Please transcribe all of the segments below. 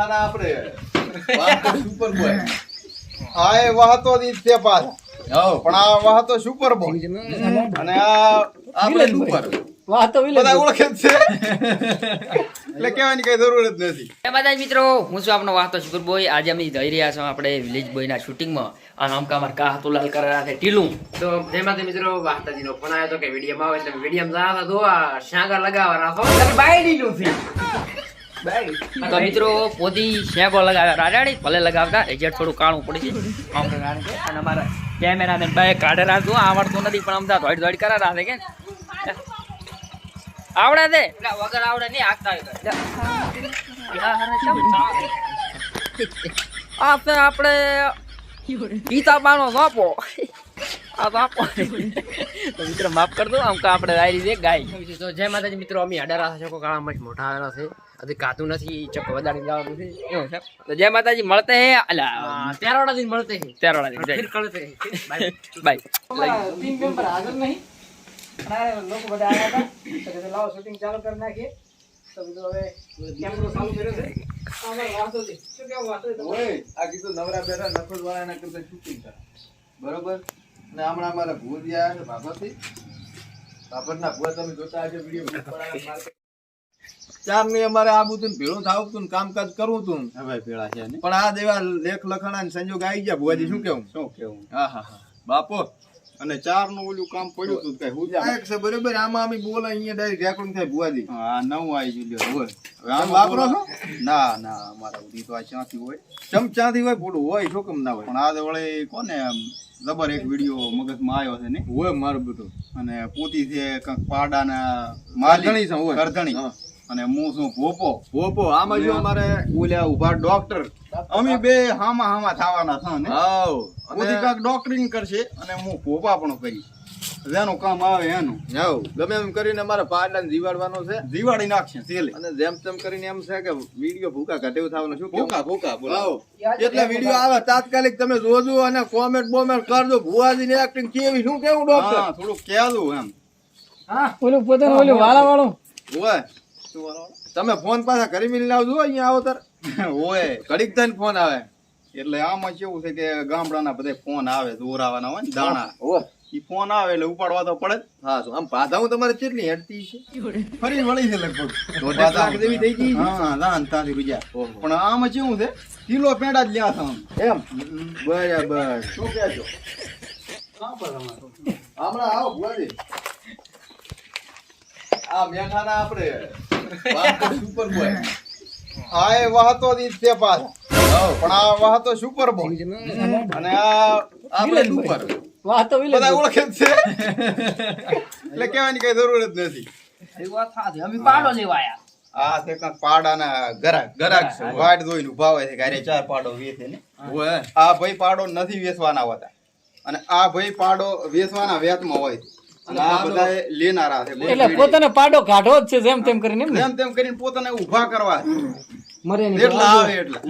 મેઠાના આપણે? વાહ super boy આ એ વાહતો જ હઉ. પણ આ વાહતો સુપર બોય અને આ આપણે સુપર વાહ વિલન બધા ઓળખે છે. એટલે કહેવાની કઈ જરૂર જ નથી. એ બધા મિત્રો હું છું આપનો વાહતો શુકર બોય આજે અમે જઈ રહ્યા છો આપણે વિલેજ બોયના શૂટિંગમાં અને અમાર કા હાતુલાલ કરેલા છે ટીલું. તો જેમાંથી મિત્રો વાહતાજીનો ફોન આવ્યો હતો કે વિડીયોમાં આવે એટલે વિડીયોમાં તો આ શાંગા લગાવવાના છો બાય છે. તો મિત્રો પોતી શેગો લગાવ્યા. રાજાડી ભલે લગાવતા એજેટ થોડું કાળું પડી છે અને અમારા કેમેરાને ભાઈ કાઢે રાખજો. આવડતું નથી પણ અમદાવાદ દોડ દોડ કરા રાખે કે આવડે દે. વગર આવડે નહીં આગતા આપણે ગીતા તો સોંપો. આ તો મિત્રો માફ કરજો આમ કે આપણે છે ગાય. તો જય માતાજી મિત્રો અમે અડારા છે કાળા મસ્ત મોટા આવેલા છે. હજી કાતું નથી ચક્કો વધારી જવાનું છે. એવું છે? તો જય માતાજી મળતે હે? અલા. તેરવાડા દિન મળતે છે તેરવાડા દિન જય. કળતે બાય. બાય. ટીમ મેમ્બર હાજર નહીં. લોકો બધા આવ્યા હતા. તો લાવો શૂટિંગ ચાલુ કરી નાખીએ. તો કીધું હવે કેમેરો ચાલુ કર્યો છે. અમારે વાતો છે શું કેવું વાતો છે તમારે? ઓય આ કીધું નવરા બેઠા નફરત વાળાના કરતા શૂટિંગ કરે. બરોબર? ને હમણાં અમારા ભૂલ ગયા છે બાબતથી બાબતના ભૂલ તમે જોતા હશો વીડિયો ચારની અમારે આ તું ભેળું થાવું તું ને કામકાજ કરવું તું હવે ભેળા છે પણ આ દેવા લેખ લખણા ને સંજોગ આવી ગયા ભુવાજી શું કેવું? શું કેવું? હા હા હા. બાપો અને ચારનું ઓલું કામ પડ્યું હતું કઈ હું છે બરોબર? આમાં અમે બોલે અહીંયા ડાયરેક્ટ રેકોર્ડિંગ થાય ભુવાજી આ નવું આવી ગયું હોય હવે આમ વાપરો છો? ના ના અમારા ઉધી તો આ ચાથી હોય. ચમ ચાથી હોય? પૂરું હોય શું કેમ ના હોય? પણ આ તો કોને જબર એક વીડિયો મગજમાં આવ્યો છે ને? હોય મારું બધું. અને પોતી છે કંઈક પાડાના માધણી છે હોય. કરધણી અને હું શું ભોપો. ભોપો આમાં જો અમારે ઓલ્યા ઊભા ડોક્ટર અમે બે હામા હામા થવાના છે ને. હાવ કાંઈક ડોક્ટરિંગ કરશે અને હું ભોપા પણ કરી જેનું કામ આવે એનું. હાવ ગમે એમ કરીને અમારે પાડલા જીવાડવાનો છે. જીવાડી નાખશે તેલે અને જેમ તેમ કરીને એમ છે કે વીડિયો ભૂકા ઘટેવ થવાનો શું ભૂકા ભૂકા બોલાવો એટલે વીડિયો આવે તાત્કાલિક તમે જોજો અને કોમેન્ટ બોમેન્ટ કરજો. ભુવાજીની એક્ટિંગ કેવી શું કેવું ડોક્ટર થોડું કહેજો એમ. હા ઓલું પોતાનું ઓલું વાળા વાળું ઓય તમે ફોન પાછા કરી મિલ લાવજો અહીંયા આવો તાર. ઓય ઘડીક થઈને ફોન આવે. એટલે આમાં કેવું છે કે ગામડાના બધા ફોન આવે દોરાવાના હોય ને દાણા. ઈ ફોન આવે એટલે ઉપાડવા તો પડે હા શું આમ બાધાઓ તમારે કેટલી હેડતી છે ફરી વળી છે લગભગ. લાખ જેવી થઈ ગઈ? હા દાન તારી બીજા. પણ આમાં કેવું છે? કિલો પેડા જ લ્યા છે એમ? બરાબર. શું કહે છો? હમણાં આવો ભુવાજી. આ મેઠાના આપણે સુપર બોય આ એ વાહતો જ છે પાછા. પણ આ વાહતો સુપર બોય અને આ આપણે સુપર વાહ બધા ઓળખે છે. એટલે કહેવાની કઈ જરૂર જ નથી. એ વાત સાચી. અમે પાડો લેવા આ તે પાડાના ગરાક ગરાક છે વાટ જોઈને ઊભા હોય છે કે અરે ચાર પાડો વેચે ને. આ ભાઈ પાડો નથી વેચવાના હોતા. અને આ ભાઈ પાડો વેચવાના વેતમાં હોય લેનારા છે એટલે પોતાને પાડો કાઢો જ છે જેમ તેમ કરીને જેમ તેમ કરીને પોતાને ઊભા કરવા છે. આવે એટલા.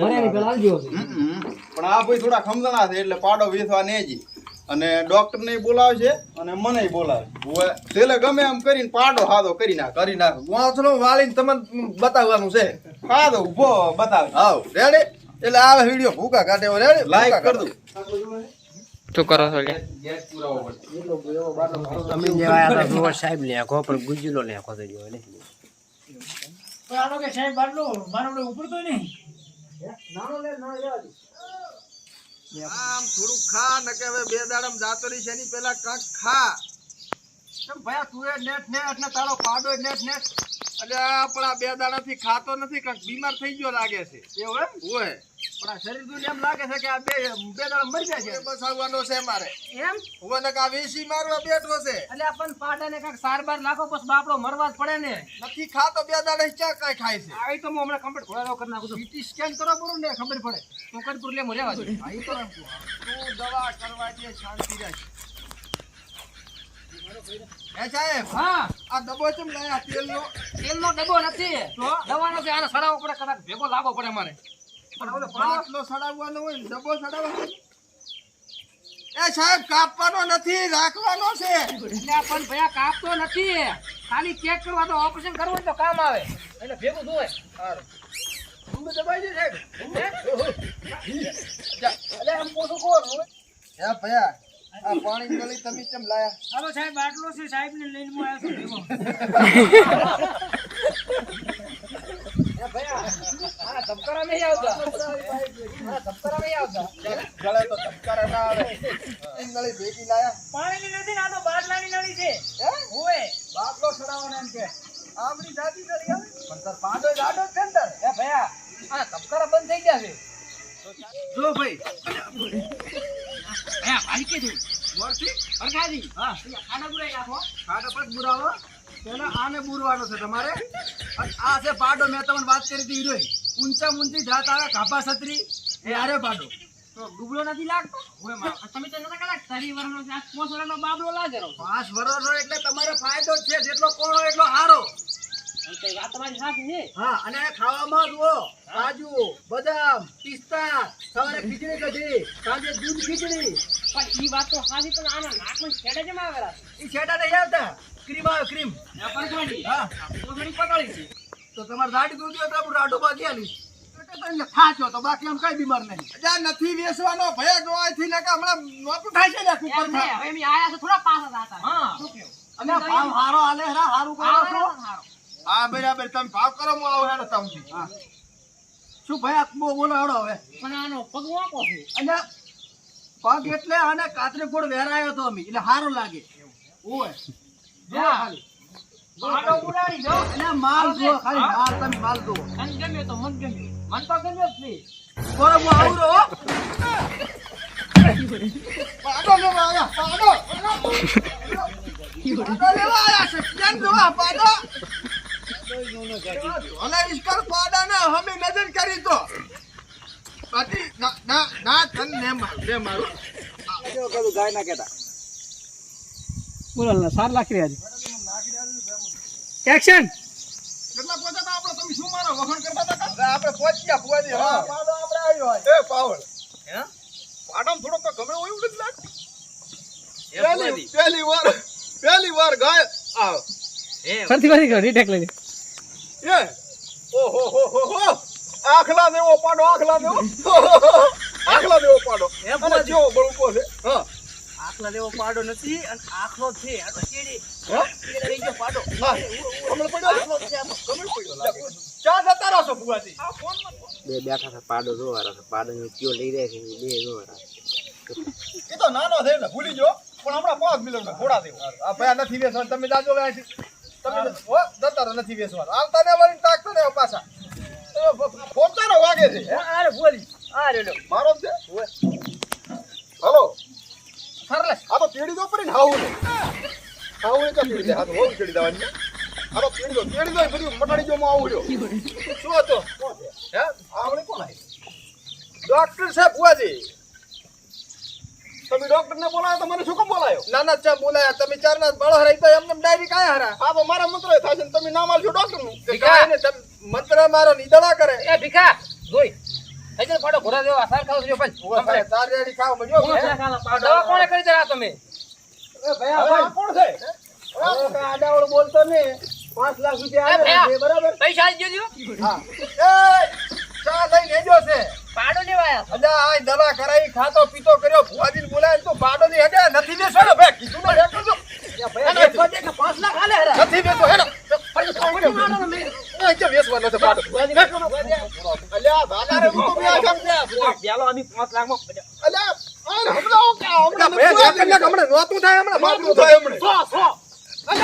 પણ આ ભાઈ થોડા ખમદણા છે એટલે પાડો વેચવા ને જી. અને ડોક્ટર ને બોલાવશે અને મને બોલાવે હવે. છેલ્લે ગમે એમ કરીને પાડો હાદો કરી નાખ. કરી નાખ. વાંસળો વાળીને તમને બતાવવાનું છે. હાદો ઊભો બતાવે. હાવ. રેડી એટલે આ વિડિયો ભૂકા કાઢે રેડી લાઈક કર દઉં શું કરો છો તમે ગેસ પુરાવો પડશે અમે લેવા આયા હતા જોવા સાહેબ લેખો પણ ગુજ્જુલો લેખો તો જોયો ને આમ થોડું ખા ન કે હવે બે દાડમ જાતો રહી છે એની પેલા કાંક ખા. ભયા તું એ નેટ નેટ ને તારો પાડો એ નેટ નેટ એટલે આ પણ આ બે દાડા થી ખાતો નથી કાંક બીમાર થઈ ગયો લાગે છે. એવું એમ? હોય પણ આ શરીર દૂર એમ લાગે છે કે આ બે બે દાડા મરી જાય છે. બસ આવવાનો છે મારે. એમ? હવે ને આ વેસી મારવા બેઠો છે. એટલે આપણ પાડાને કાંઈક સાર બાર નાખો બાપડો મરવા જ પડે ને. નથી ખાતો બે દાડા ચા કાંઈ ખાય છે? આ તો હું હમણાં કમ્પ્લીટ ઘોડાનો કરી નાખું છું. સીટી સ્કેન કરો બરોબર ને ખબર પડે. તો કડપુર લે દે હા, ઈ તો તું દવા કરવા દે શાંતિ રાખ હે સાહેબ હા. આ ડબ્બો ચમ લાયા તેલનો. તેલનો ડબ્બો નથી. દવાનો છે આને સડાવવો પડે કદાચ ભેગો લાગો પડે મારે. પણ સડાવવાનો હોય ડબ્બો સડાવવાનો એ સાહેબ કાપવાનો નથી રાખવાનો છે. પણ ભયા કાપતો નથી. ખાલી ચેક કરવા ઓપરેશન કરવું તો કામ આવે. એટલે ભેગું જોવે હે ભયા આ પાણી ગળી તમે કેમ લાયા? હાલો સાહેબ આટલો છે સાહેબ ને લઈને હું આવ્યો છું ભેગો. એ ભયા આ ધબકારા નહીં આવતા આ ધબકારા નહીં આવતા ગળે તો ધબકારા ના આવે ગળી ભેગી લાયા. પાણીની નથી ના તો બાટલાની નળી છે. ઓય બાટલો ચડાવવાનો એમ કે. આપણી જાતિ કરી આવે પણ તાર પાડો જાડો છે ને તાર. એ ભયા આ ધબકારા બંધ થઈ ગયા છે. જો ભાઈ. હે ભાઈ કે તું મોરથી? અરખાજી હા. ખાડા બુરાઈ નાખો. ખાડા પર બુરાવો. પેલા આને બુરવાનો છે તમારે. આ છે પાડો. મેં તમને વાત કરી હતી હીરોય ઊંચા ઊંચી જાત આવે કાપા છત્રી. એ આરે પાડો. તો ડુબળો નથી લાગતો? તમે તો તારી વરનો આ પાંચ વરનો બાબલો લાગે રહો પાંચ વર્ષનો એટલે તમારે ફાયદો છે જેટલો કોણો એટલો હારો. વાત તમારી સાચી છે? હા અને ખાવામાં જુઓ કાજુ બદામ પિસ્તા સવારે ખીચડી કઢી સાંજે દૂધ ખીચડી. પણ ઈ વાત તો સાચી પણ આના નાકમાં છેડે કેમ આવેલા એ છેડા નહીં આવતા ક્રીમ આવે ક્રીમ હા. કોથળી પકડી છે. તો તમારે દાઢી દૂધ તો આપણે રાડો બાકી આલી એટલે થાચો તો બાકી આમ કઈ બીમાર નહીં. અજા નથી વેચવાનો ભયા જો હમણાં નોતું થાય છે ને એમ નહીં, હવે એમ આયા છે થોડા પાછા જાતા હા. શું કેવું? અને ભાવ હારો હાલે હરા હારું કરો છો? હા બરાબર તમે ભાવ કરો હું આવું હેડો તમને. હા. શું ભયા બહુ બોલો હેડો હવે. પણ આનો પગ વાંકો છે. અને પગ એટલે આને કાતરે ગોળ વેરાયો તો અમે એટલે સારું લાગે. ઓય જો. ખાલી માલ જુઓ ખાલી માલ તમે માલ જુઓ. મન ગમ્યો તો મન ગમ્યો મન તો ગમ્યો જ પાડો લેવા આયા છે પાડો. અને ઇસ્કર પાડા. ને અમે કરી તો. બાકી, ના ના ના, તન ને માર, બે મારું. ગાય ના કેતા બોલો ને લાખ રહ્યા એક્શન પહોંચ્યા તા આપણે તમે શું મારો વખાણ કરતા હતા? આપણે પહોંચ્યા ફુવાજી હા. પાડો આપણે આવ્યો હોય. એ પાવળ હે? પાડોમાં થોડોક તો ગમે એવું જ લાગે પહેલી પહેલી વાર પહેલી વાર ગાય આવ. ફરતી ફરતી રીટેક લઈ એ ઓહો હો હો હો. આખલા દેવો પાડો આખલા દેવો આખલા દેવો પાડો. અને જેવો બળુકો છે. હા. આખલા જેવો પાડો નથી અને આખલો છે. આ તો કેડી રહી ગયો પાડો. કમળ પડ્યો? કમળ પડ્યો? ચા જતા રહો છો ફુવાજી બે બેઠા છે પાડો જોવાના છે. પાડો ને કયો લઈ રહ્યા છે બે જોવાના એ તો નાનો છે ને ભૂલી જો પણ હમણાં પાંચ મિલિયન ઘોડા દેવો. આ ભાઈ નથી બેસવા તમે જાજો લે છે તમે હો. જતા રહો નથી બેસવા આવતા ને વળી તાકતા ને પાછા. પોતાનો વાગે છે. હે? અરે બોલી આ રે લો મારો છે? હલો. સરલે આ તો પીડી દો પડી ને હાવું ને હાવું ને પીડી દે આ તો બહુ પીડી દેવાની આ તો પીડી દો પીડી દો બધું મટાડી દો માં આવું શું હતો હે આવડે કોણ આવી ડોક્ટર સાહેબ બુઆજી તમે ડોક્ટર ને બોલાયો તો મને શું કામ બોલાયો ના ના ચા બોલાયા તમે ચાર ના બળ હરાઈ તો એમને ડાયરી કાયા હરા હા તો મારા મંત્ર થાય છે ને તમે નામ આલજો ડોક્ટરનું ભીખા. મંત્ર મારો નિદળા કરે એ ભીખા જોઈ થઈ પાડો ઘોડા જેવો આસાર ખાવ છો સાહેબ, તાર રેડી ખાવ મજો દવા કોણે કરી જરા તમે? એ ભયા કોણ છે? કાંઈ આડાઅવળું બોલતો ને પાંચ લાખ રૂપિયા આવે છે, બરાબર? પૈસા આજ ગયો હા. એ ચા લઈને હેડ્યો છે. પાડો લેવાયા અજા આ દવા કરાઈ ખાતો પીતો કર્યો ભુવાજીને બોલાય તો પાડો ની હડે નથી બેસો ને ભાઈ કીધું ને હેડો જો કે પાંચ લાખ આલે હરા નથી દેતો હેડો. ફરી ખાવ ને. એ ક્યાં બેસવાનો છે પાડો?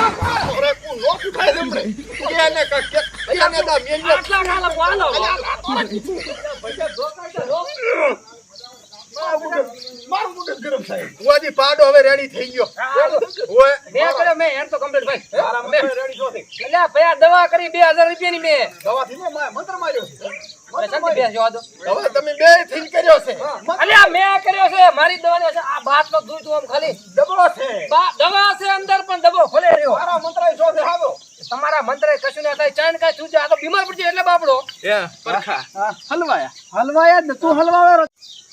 મારો પાડો હવે રેડી થઈ ગયો. મેં કર્યો મેં એમ તો કમ્પ્લીટ ભાઈ. રેડી છો થઈ. એટલે દવા કરી બે હજાર રૂપિયા ની મેં દવા થી મંત્ર માર્યો છે. અરે શાંતિ બેસ જવા દો. હવે તમે બેથી કર્યો છે. અરે આ મેં કર્યો છે. મારી દવાની છે. આ બાત નો દૂધ આમ ખાલી. ડબલો છે. દવા છે અંદર પણ દબો ખોલે રહ્યો. મારા મંત્ર છો છે તમારા મંત્રે કશું ના થાય. થયું આ તો બીમાર પડશે એટલે બાપડો. હલવાયા. હલવાયા તું હલવાયો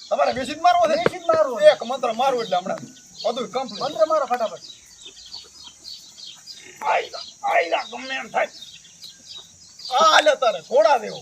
તમારે બેસી જ મારવો છે? બેસી જ મારવો એક મંત્ર મારું એટલે હમણાં બધું કમ્પ્લીટ મંત્ર મારો ફટાફટ. આઈ આઈ ગમે એમ થાય. આ લે તારે ઘોડા દેવો.